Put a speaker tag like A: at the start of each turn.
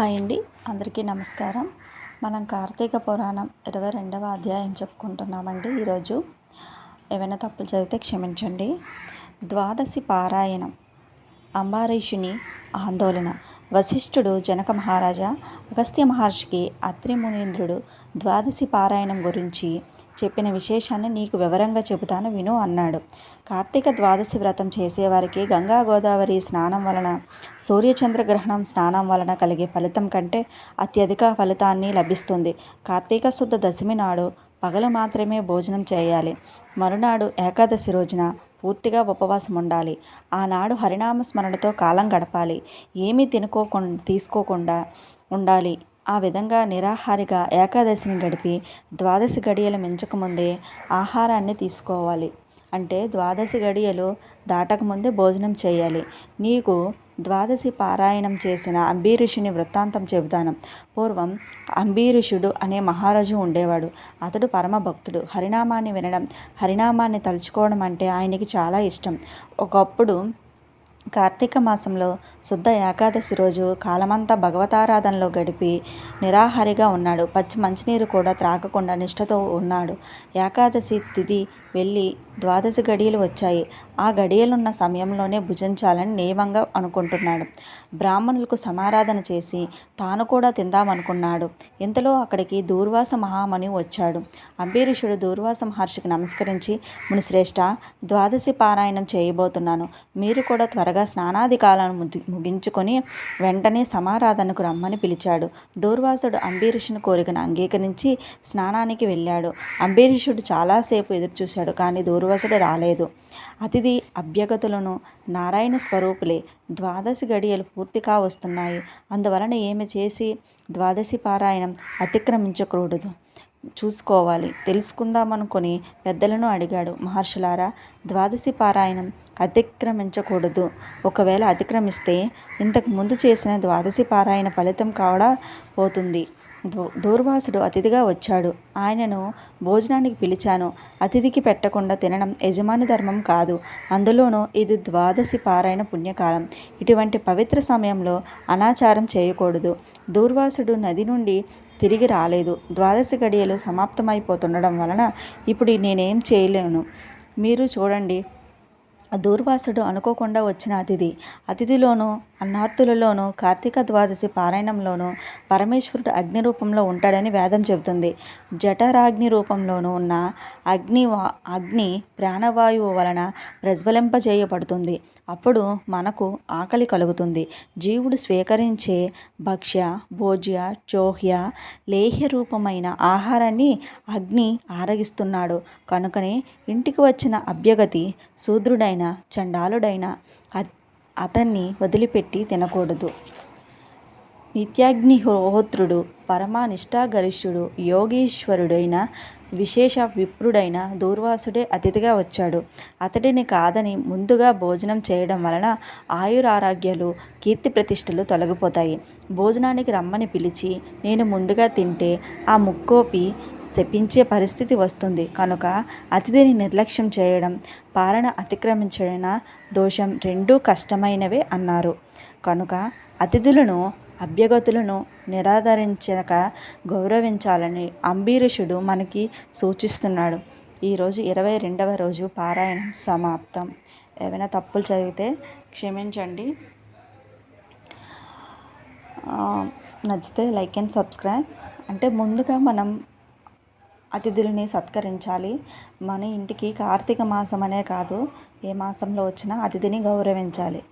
A: Hi అండి. అందరికీ నమస్కారం. మనం కార్తీక పురాణం ఇరవై రెండవ అధ్యాయం చెప్పుకుంటున్నామండి ఈరోజు. ఏమైనా తప్పులు చదివితే క్షమించండి. ద్వాదశి పారాయణం అంబారీషుని ఆందోళన వశిష్ఠుడు జనక మహారాజా అగస్త్య మహర్షికి అత్రి మునీంద్రుడు ద్వాదశి పారాయణం గురించి చెప్పిన విశేషాన్ని నీకు వివరంగా చెబుతాను విను అన్నాడు. కార్తీక ద్వాదశి వ్రతం చేసేవారికి గంగా గోదావరి స్నానం వలన సూర్యచంద్రగ్రహణం స్నానం వలన కలిగే ఫలితం కంటే అత్యధిక ఫలితాన్ని లభిస్తుంది. కార్తీక శుద్ధ దశమి నాడు పగలు మాత్రమే భోజనం చేయాలి. మరునాడు ఏకాదశి రోజున పూర్తిగా ఉపవాసం ఉండాలి. ఆనాడు హరినామ స్మరణతో కాలం గడపాలి. ఏమీ తినుకోకుండా తీసుకోకుండా ఉండాలి. ఆ విధంగా నిరాహారిగా ఏకాదశిని గడిపి ద్వాదశి గడియలు మించకముందే ఆహారాన్ని తీసుకోవాలి. అంటే ద్వాదశి గడియలు దాటకముందే భోజనం చేయాలి. నీకు ద్వాదశి పారాయణం చేసిన అంబీరుషుని వృత్తాంతం చెబుతాను. పూర్వం అంబీరుషుడు అనే మహారాజు ఉండేవాడు. అతడు పరమ భక్తుడు. హరినామాన్ని వినడం హరినామాన్ని తలుచుకోవడం అంటే ఆయనకి చాలా ఇష్టం. ఒకప్పుడు కార్తీక మాసంలో శుద్ధ ఏకాదశి రోజు కాలమంతా భగవతారాధనలో గడిపి నిరాహారిగా ఉన్నాడు. పచ్చి మంచినీరు కూడా త్రాగకుండా నిష్ఠతో ఉన్నాడు. ఏకాదశి తిథి వెళ్ళి ద్వాదశి గడియలు వచ్చాయి. ఆ గడియలున్న సమయంలోనే భుజించాలని నియమంగా అనుకుంటున్నాడు. బ్రాహ్మణులకు సమారాధన చేసి తాను కూడా తిందామనుకున్నాడు. ఇంతలో అక్కడికి దూర్వాస మహామణి వచ్చాడు. అంబీరీషుడు దూర్వాస మహర్షికి నమస్కరించి మునిశ్రేష్ఠ ద్వాదశి పారాయణం చేయబోతున్నాను. మీరు కూడా త్వరగా స్నానాది కాలను ముగించుకొని వెంటనే సమారాధనకు రమ్మని పిలిచాడు. దూర్వాసుడు అంబీరీషుని కోరికను అంగీకరించి స్నానానికి వెళ్ళాడు. అంబీరీషుడు చాలాసేపు ఎదురుచూశాడు. కానీ దూర్వాసుడు రాలేదు. అతిథి అభ్యగతులను నారాయణ స్వరూపులే ద్వాదశి గడియలు పూర్తిగా వస్తున్నాయి. అందువలన ఏమి చేసి ద్వాదశి పారాయణం అతిక్రమించకూడదు? చూసుకోవాలి. తెలుసుకుందామనుకొని పెద్దలను అడిగాడు. మహర్షులారా ద్వాదశి పారాయణం అతిక్రమించకూడదు. ఒకవేళ అతిక్రమిస్తే ఇంతకు ముందు చేసిన ద్వాదశి పారాయణ ఫలితం కావడా పోతుంది? దూర్వాసుడు అతిథిగా వచ్చాడు. ఆయనను భోజనానికి పిలిచాను. అతిథికి పెట్టకుండా తినడం యజమాని ధర్మం కాదు. అందులోనూ ఇది ద్వాదశి పారాయణ పుణ్యకాలం. ఇటువంటి పవిత్ర సమయంలో అనాచారం చేయకూడదు. దూర్వాసుడు నది నుండి తిరిగి రాలేదు. ద్వాదశి గడియలు సమాప్తమైపోతుండడం వలన ఇప్పుడు నేనేం చేయలేను. మీరు చూడండి. దూర్వాసుడు అనుకోకుండా వచ్చిన అతిథి. అతిథిలోనూ అన్నార్తులలోనూ కార్తీక ద్వాదశి పారాయణంలోనూ పరమేశ్వరుడు అగ్ని రూపంలో ఉంటాడని వేదం చెబుతుంది. జఠరాగ్ని రూపంలోనూ ఉన్న అగ్ని అగ్ని ప్రాణవాయువు వలన ప్రజ్వలింపజేయబడుతుంది. అప్పుడు మనకు ఆకలి కలుగుతుంది. జీవుడు స్వీకరించే భక్ష్య భోజ్య చోహ్య లేహ్య రూపమైన ఆహారాన్ని అగ్ని ఆరగిస్తున్నాడు. కనుకనే ఇంటికి వచ్చిన అభ్యగతి శూద్రుడైన చండాలుడైన అతన్ని వదిలిపెట్టి తినకూడదు. నిత్యాగ్నిహోత్రుడు పరమానిష్టాగరిష్ఠుడు యోగీశ్వరుడైన విశేష విప్రుడైన దూర్వాసుడే అతిథిగా వచ్చాడు. అతడిని కాదని ముందుగా భోజనం చేయడం వలన ఆయురారోగ్యాలు కీర్తి ప్రతిష్టలు తొలగిపోతాయి. భోజనానికి రమ్మని పిలిచి నేను ముందుగా తింటే ఆ ముక్కోపి శపించే పరిస్థితి వస్తుంది. కనుక అతిథిని నిర్లక్ష్యం చేయడం పాలన అతిక్రమించడిన దోషం. రెండూ కష్టమైనవే అన్నారు. కనుక అతిథులను అభ్యగతులను నిరాదరించక గౌరవించాలని అంబీరుషుడు మనకి సూచిస్తున్నాడు. ఈరోజు ఇరవై రెండవ రోజు పారాయణం సమాప్తం. ఏమైనా తప్పులు చదివితే క్షమించండి. నచ్చితే లైక్ అండ్ సబ్స్క్రైబ్. అంటే ముందుగా మనం అతిథులని సత్కరించాలి. మన ఇంటికి కార్తీక మాసం అనే కాదు ఏ మాసంలో వచ్చినా అతిథిని గౌరవించాలి.